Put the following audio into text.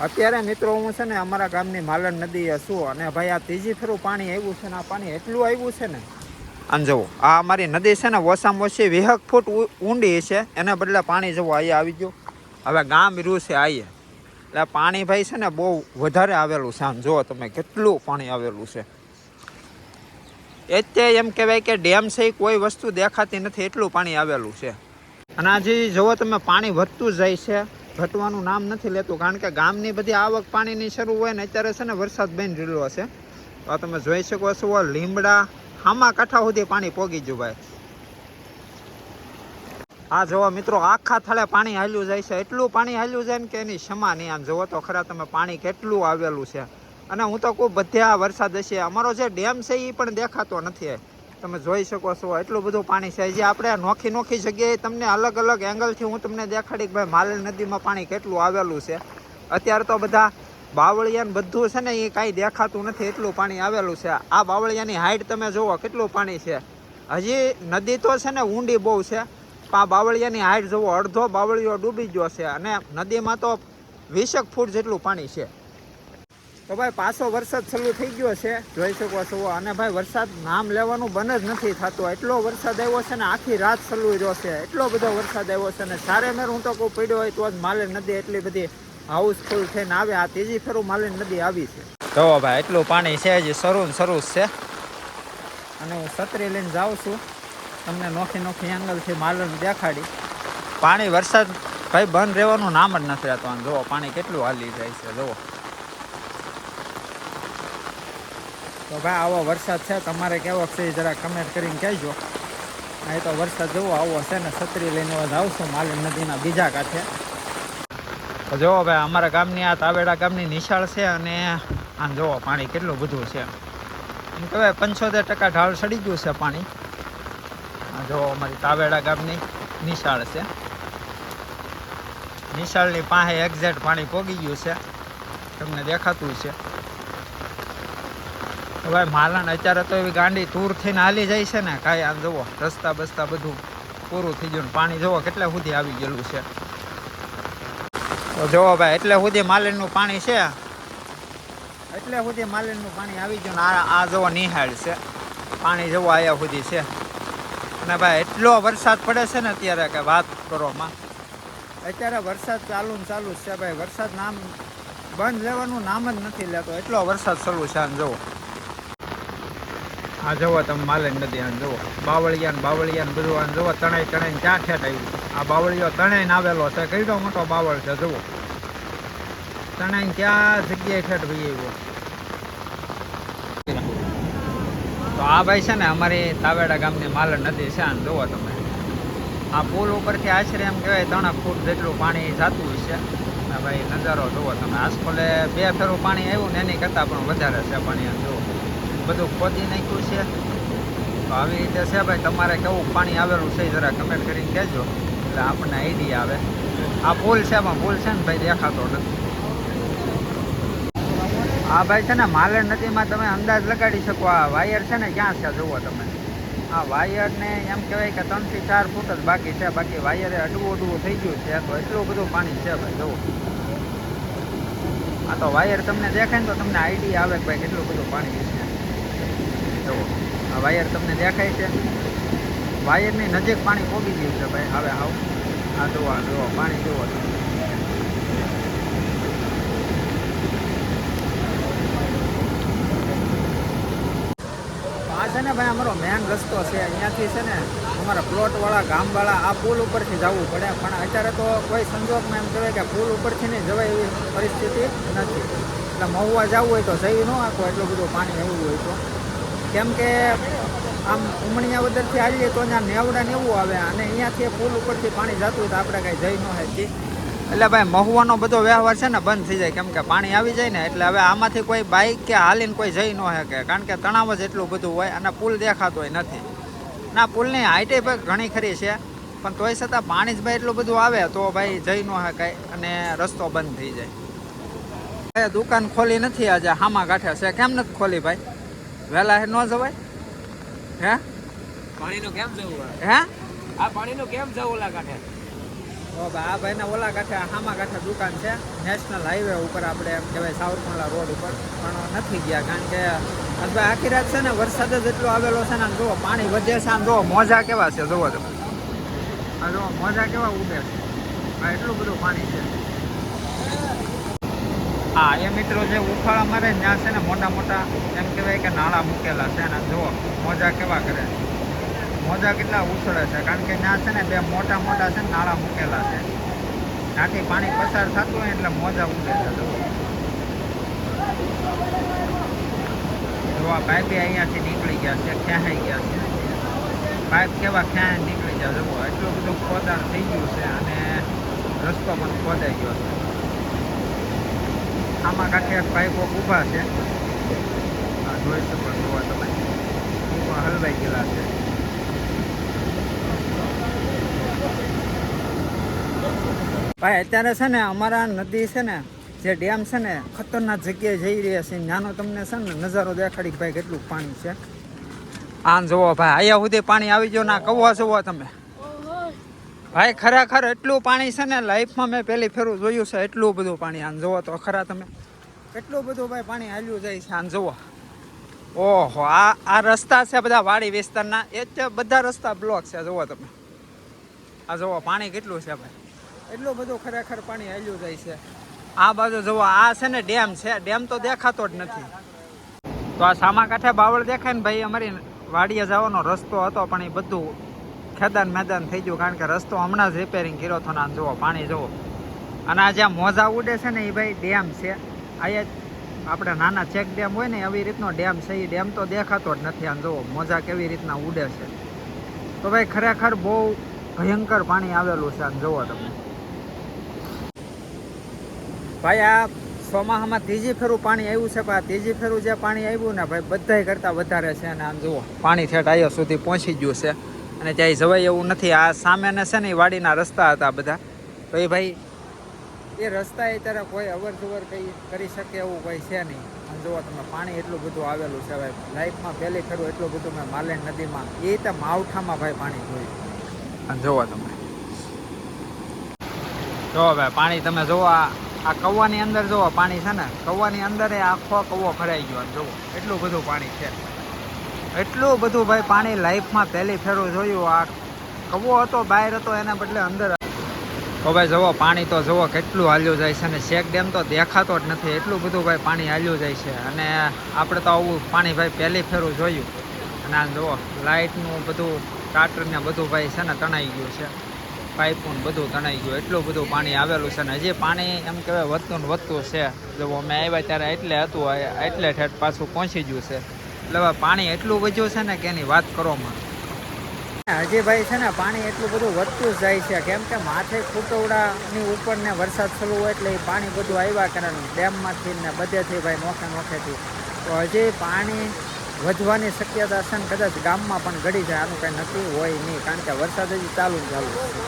અત્યારે મિત્રો હું છે ને અમારા ગામની માલણ નદી છું અને ભાઈ આ ત્રીજી ફેરું પાણી આવ્યું છે ને આ પાણી એટલું આવ્યું છે ને. આમ જુઓ, આ અમારી નદી છે ને ઓછામાં ઓછી વીહક ફૂટ ઊંડી છે. એના બદલે પાણી જવું અહીંયા આવી ગયું. હવે ગામ રહ્યું છે આઈએ. એટલે પાણી ભાઈ છે ને બહુ વધારે આવેલું છે. આમ જુઓ તમે કેટલું પાણી આવેલું છે. એ તે એમ કહેવાય કે ડેમ છે કોઈ વસ્તુ દેખાતી નથી, એટલું પાણી આવેલું છે. અને આજે જુઓ તમે, પાણી વધતું જાય છે. ઘટવાનું નામ નથી લેતું, કારણ કે ગામની બધી આવક પાણીની શરૂ હોય ને અત્યારે છે ને વરસાદ બેન રહેલો છે તો તમે જોઈ શકો છો લીમડા હામા કાંઠા સુધી પાણી પોગી ગયું ભાઈ. આ જોવો મિત્રો, આખા થળે પાણી હાલ્યું જાય છે. એટલું પાણી હાલ્યું જાય ને કે એની ક્ષમા નહીં. આમ જોવો તો ખરા તમે પાણી કેટલું આવેલું છે. અને હું તો કહું, બધા વરસાદ હશે. અમારો જે ડેમ છે એ પણ દેખાતો નથી. તમે જોઈ શકો છો, એટલું બધું પાણી છે. જે આપણે નોખી નોખી જગ્યાએ તમને અલગ અલગ એંગલથી હું તમને દેખાડી કે ભાઈ માલલ નદીમાં પાણી કેટલું આવેલું છે. અત્યારે તો બધા બાવળિયાને બધું છે ને એ કાંઈ દેખાતું નથી, એટલું પાણી આવેલું છે. આ બાવળિયાની હાઈટ તમે જુઓ, કેટલું પાણી છે. હજી નદી તો છે ને ઊંડી બહુ છે, પણ આ બાવળિયાની હાઈટ જુઓ, અડધો બાવળિયો ડૂબી ગયો છે. અને નદીમાં તો વીસેક ફૂટ જેટલું પાણી છે. તો ભાઈ પાછો વરસાદ ચાલુ થઈ ગયો છે. જોઈ શકો છો. અને ભાઈ વરસાદ નામ લેવાનું બંધ જ નથી થતો. એટલો વરસાદ આવ્યો છે ને આખી રાત ચાલુ રહ્યો છે. એટલો બધો વરસાદ આવ્યો છે ને સારે મેર હું તો કોઈ પડ્યો હોય તો જ માલે નદી એટલી બધી હાઉસફુલ થઈને આવે. આ ત્રીજી ફેરું માલે નદી આવી છે. તો ભાઈ એટલું પાણી છે હજી શરૂ શરૂ છે. અને હું છત્રી લઈને જાઉં છું. તમને નોખી નોખી એંગલથી માલણ દેખાડી. પાણી વરસાદ ભાઈ બંધ રહેવાનું નામ જ નથી રહેતો. જુઓ, પાણી કેટલું હાલી જાય છે. જુઓ. તો ભાઈ, આવો વરસાદ છે. તમારે કેવો છે જરા કમેન્ટ કરીને કહેજો. અહીં તો વરસાદ જવો, આવો છે ને છત્રી લઈને આવશું માલણ નદીના બીજા કાંઠે. તો જુઓ ભાઈ, અમારા ગામની આ તાવેડા ગામની નિશાળ છે અને આમ જુઓ પાણી કેટલું બધું છે. એમ કહેવાય પંચોતેર ટકા ઢાળ સડી ગયું છે પાણી. જુઓ અમારી તાવેડા ગામની નિશાળ છે. નિશાળની પાસે એક્ઝેક્ટ પાણી પોગી ગયું છે. તમને દેખાતું છે. ભાઈ માલણ અત્યારે તો એવી ગાંડી તૂર થઈને હાલી જાય છે ને, કાંઈ આમ જુઓ, રસ્તા બસ્તા બધું પૂરું થઈ ગયું પાણી જુઓ કેટલા સુધી આવી ગયેલું છે. તો જુઓ ભાઈ, એટલે સુધી માલણનું પાણી છે. એટલે સુધી માલણનું પાણી આવી ગયું આ આ જુઓ નિહાળ છે. પાણી જુઓ આયા સુધી છે. અને ભાઈ, એટલો વરસાદ પડે છે ને અત્યારે કે વાત કરોમાં અત્યારે વરસાદ ચાલુ ને ચાલુ જ છે ભાઈ. વરસાદ નામ બંધ લેવાનું નામ જ નથી લેતો. એટલો વરસાદ ચાલુ છે આમ જુઓ. આ જુઓ તમે માલન નદી આને જુઓ બાવળિયા ને બાવળિયા ને બધું આને જુઓ તણાઈ તણાઈ ક્યાં ઠેઠ આવ્યું આ બાવળિયો તણાઈને આવેલો છે કઈડો મોટો બાવળ છે, જુઓ. તણાઈ ક્યાં જગ્યાએ ઠેઠ ભાઈ આવ્યો તો આ ભાઈ છે ને અમારી તાવેડા ગામની માલણ નદી છે આને જુઓ તમે. આ પુલ ઉપરથી આશરે એમ કહેવાય ત્રણ ફૂટ જેટલું પાણી જતું છે ભાઈ નજારો જુઓ તમે. આસફોલે બે ફેરું પાણી આવ્યું ને એની કરતાં પણ વધારે છે પાણી, આમ જુઓ બધું ખોદી નાખ્યું છે. તો આવી રીતે છે ભાઈ, તમારે કેવું પાણી આવેલું છે જરા કમેન્ટ કરીને કહેજો. એટલે આપણને આઈડિયા આવે. આ પુલ છે, પણ પુલ છે ને ભાઈ, દેખાતો નથી. આ ભાઈ છે ને, માલણ નદીમાં તમે અંદાજ લગાડી શકો, આ વાયર છે ને, ક્યાં છે જુઓ તમે. આ વાયરને એમ કહેવાય કે ત્રણથી ચાર ફૂટ જ બાકી છે, બાકી વાયરે અડવું અડવું થઈ ગયું છે. તો એટલું બધું પાણી છે ભાઈ, જુઓ. આ તો વાયર તમને દેખાય ને તો તમને આઈડિયા આવે કે ભાઈ કેટલું બધું પાણી છે. જુઓ આ વાયર તમને દેખાય છે. વાયરની નજીક પાણી પોગી ગયું છે ભાઈ. હવે આવ. આ જુઓ આ જુઓ. પાણી જુઓ. છે ને ભાઈ અમારો મેન રસ્તો છે. અહીંયાથી છે ને અમારા પ્લોટવાળા ગામવાળા આ પુલ ઉપરથી જવું પડે. પણ અત્યારે તો કોઈ સંજોગમાં એમ કહેવાય કે પુલ ઉપરથી નહીં જવાય એવી પરિસ્થિતિ નથી. એટલે મહુવા જવું હોય તો જઈ ન આખું એટલું બધું પાણી એવું હોય તો. કેમ કે આમ ઉમણિયા વદરથી હાલીએ તો ત્યાં નેવડા નેવું આવે અને અહીંયાથી પુલ ઉપરથી પાણી જતું હોય તો આપણે કાંઈ જઈ ન શકીએ. એટલે ભાઈ મહુવાનો બધો વ્યવહાર છે ને બંધ થઈ જાય. કેમ કે પાણી આવી જાય ને એટલે હવે આમાંથી કોઈ બાઇક કે હાલીને કોઈ જઈ ન શકે. કારણ કે તણાવ જ એટલું બધું હોય અને પુલ દેખાતો હોય નથી. ના, પુલની હાઈટે ભાઈ ઘણી ખરી છે. પણ તોય છતાં પાણી જ ભાઈ એટલું બધું આવે તો ભાઈ જઈ ન શકાય અને રસ્તો બંધ થઈ જાય. દુકાન ખોલી નથી આજે. હામા કાંઠે છે. કેમ નથી ખોલી ભાઈ? વહેલા ન જવાય? હે? પાણીનું કેમ જવું હે? આ પાણીનું કેમ જવું ઓલા કાંઠે? ઓ ભાઈ આ ભાઈને ઓલા કાંઠે હામા કાંઠે દુકાન છે. નેશનલ હાઈવે ઉપર આપણે એમ કહેવાય સાવરકુંડલા રોડ ઉપર. પણ નથી ગયા કારણ કે અથવા આખી રાત છે ને વરસાદ જ એટલો આવેલો છે ને જુઓ પાણી વધે છે આમ જુઓ મોજા કેવા છે જુઓ તમે. આ જુઓ મોજા કેવા ઉડે છે. એટલું બધું પાણી છે. હા, એ મિત્રો જે ઉફાળ અમારે ત્યાં છે ને મોટા મોટા, એમ કહેવાય કે નાળા મૂકેલા છે ને જુઓ, મોજા કેવા કરે મોજા કેટલા ઉછળે છે, કારણ કે ત્યાં છે ને બે મોટા મોટા છે નાળા મૂકેલા છે. ત્યાંથી પાણી પસાર થતું હોય એટલે મોજા ઉડે છે, જુઓ. પાઇપ પાઇપે અહીંયાથી નીકળી ગયા છે ખેંચાઈ ગયા છે. પાઇપ કેવા ખેંચ નીકળી ગયા, જુઓ, એટલું બધું ખોદાણ થઈ ગયું છે અને રસ્તો પણ ખોદાઈ ગયો છે. આમાં કાંઠે પાઇપો ઊભા છે. આ જોઈ શકો જોવા તમે. ઊભા હલવાઈ ગયેલા છે. ભાઈ, અત્યારે છે ને અમારા નદી છે ને, જે ડેમ છે ને, ખતરનાક જગ્યાએ જઈ રહ્યા છે. નાનો તમને છે ને નજારો દેખાડી ભાઈ કેટલું પાણી છે. આમ જુઓ ભાઈ, અહીંયા સુધી પાણી આવી ગયો ના કવો જુઓ તમે. ભાઈ, ખરેખર એટલું પાણી છે ને લાઈફમાં મેં પહેલી ફેરું જોયું છે, એટલું બધું પાણી. આમ જુઓ તો ખરા તમે. એટલું બધું ભાઈ પાણી હાલ્યું જાય છે, આમ જુઓ. ઓહો, આ આ રસ્તા છે બધા વાડી વિસ્તારના. એ જ બધા રસ્તા બ્લોક છે, જુઓ તમે. આ જુઓ, પાણી કેટલું છે ભાઈ. એટલું બધું ખરેખર પાણી હાલ્યું જાય છે. આ બાજુ જુઓ, આ છે ને ડેમ છે. ડેમ તો દેખાતો જ નથી. તો આ સામા કાંઠે બાવળ દેખાય ને ભાઈ, અમારી વાડીએ જવાનો રસ્તો હતો, પણ એ બધું ખેદાન મેદાન થઈ ગયું કારણ કે રસ્તો હમણાં જ રિપેરિંગ કર્યો હતો ને જુઓ, પાણી જુઓ. અને આ જ્યાં મોજા ઉડે છે ને એ ભાઈ ડેમ છે. અહીંયા આપણે નાના ચેક ડેમ હોય ને એવી રીતનો ડેમ છે, એ ડેમ તો દેખાતો જ નથી આમ જુઓ, મોજા કેવી રીતના ઉડે છે. તો ભાઈ ખરેખર બહુ ભયંકર પાણી આવેલું છે આમ જુઓ તમે. ભાઈ આ ચોમાસામાં ત્રીજી ફેરું પાણી આવ્યું છે, પણ ત્રીજી ફેરું જે પાણી આવ્યું ને ભાઈ બધાય કરતાં વધારે છે અને આમ જુઓ, પાણી ઠેઠ અહીંયા સુધી પહોંચી ગયું છે. અને ત્યાં જવાય એવું નથી. આ સામેને છે ને એ વાડીના રસ્તા હતા બધા. તો એ ભાઈ, એ રસ્તા એ ત્યારે કોઈ અવર જવર કઈ કરી શકે એવું કોઈ છે નહીં. અને જુઓ તમે, પાણી એટલું બધું આવેલું છે. ભાઈ લાઈફમાં પહેલી ખરું એટલું બધું મેં માલેન નદીમાં. એ રીતે માવઠામાં ભાઈ પાણી જોયું. અને જુઓ તમે. જો ભાઈ પાણી તમે જુઓ આ આ કૌવાની અંદર જુઓ પાણી છે ને, કૌવાની અંદર એ આખો કૌવો ભરાઈ ગયો. અને જુઓ એટલું બધું પાણી છે. એટલું બધું ભાઈ પાણી લાઈફમાં પહેલી ફેરો જોયું. આ કવો હતો, બહાર હતો, એના બદલે અંદર તો ભાઈ જુઓ, પાણી તો જુઓ, કેટલું હાલ્યું જાય છે અને શેક ડેમ તો દેખાતો જ નથી. એટલું બધું ભાઈ પાણી હાલ્યું જાય છે. અને આપણે તો આવું પાણી ભાઈ પહેલી ફેરું જોયું. અને આ જુઓ લાઇટનું બધું ટાટરને બધું ભાઈ છે ને તણાઈ ગયું છે. પાઇપનું બધું તણાઈ ગયું. એટલું બધું પાણી આવેલું છે ને હજી પાણી એમ કહેવાય વધતું ને વધતું છે. જો અમે આવ્યા ત્યારે એટલે હતું એટલે ઠેઠ પાછું પહોંચી ગયું છે. એટલે પાણી એટલું વધ્યું છે ને કે એની વાત હજી ભાઈ છે ને, પાણી એટલું બધું વધતું જ જાય છે. કેમ કે માથે ખુટવડાની ઉપર ને વરસાદ થયો હોય એટલે એ પાણી બધું આવ્યા કરે ડેમમાંથી ને બધેથી ભાઈ નોખે નોખેથી. તો હજી પાણી વધવાની શક્યતા છે ને, કદાચ ગામમાં પણ ઘડી જાય, આનું કાંઈ નક્કી હોય નહીં, કારણ કે વરસાદ હજી ચાલુ ચાલુ છે.